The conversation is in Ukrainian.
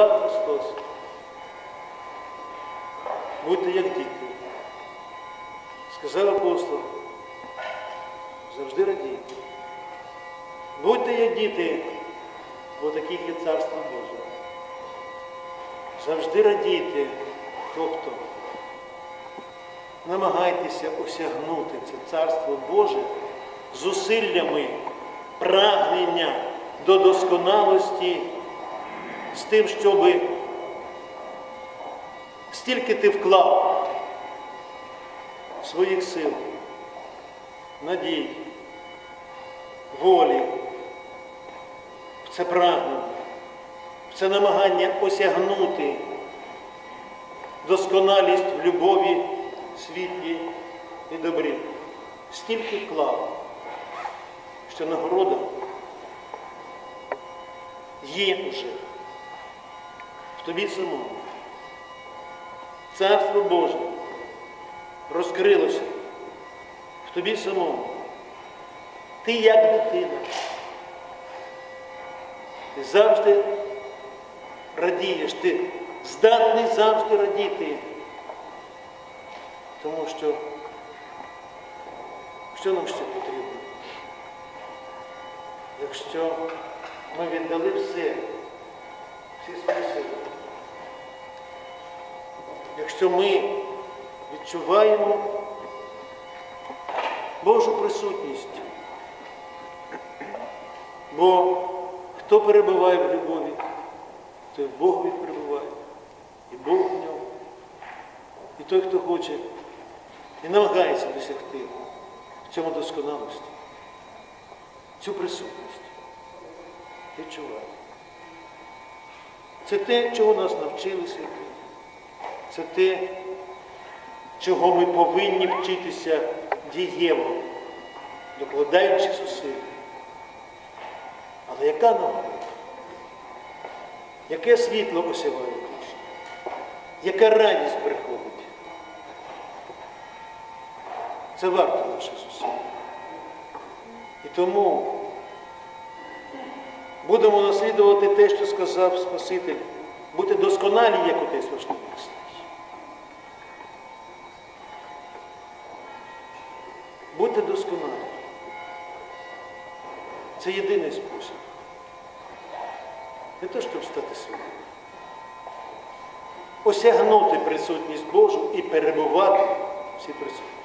Так, Христос. Будьте як діти. Сказав апостол. Завжди радійте. Будьте як діти, бо таких є царство Боже. Завжди радійте, тобто намагайтеся осягнути це царство Боже зусиллями прагнення до досконалості з тим, щоб стільки ти вклав своїх сил, надій, волі, в це прагнення, в це намагання осягнути досконалість в любові, світлі і добрі. Стільки вклав, що нагорода є вже в тобі самому. Царство Боже розкрилося в тобі самому. Ти як дитина. Ти завжди радієш, ти здатний завжди радіти. Тому що що нам ще потрібно? Якщо ми віддали все, всі свої сили, якщо ми відчуваємо Божу присутність, бо хто перебуває в любові, той в Богові перебуває, і Бог в ньому. І той, хто хоче і намагається досягти в цьому досконалості, цю присутність відчуває. Це те, чого нас навчили святі. Це те, чого ми повинні вчитися дієво, докладаючи зусиль. Але яка наука? Яке світло осяває душу? Яка радість приходить? Це варто наших зусиль. І тому будемо наслідувати те, що сказав Спаситель, бути досконалі, як отець ваш небесний. Будьте досконалі. Це єдиний спосіб. Не те, щоб стати святим. Осягнути присутність Божу і перебувати в цій присутності.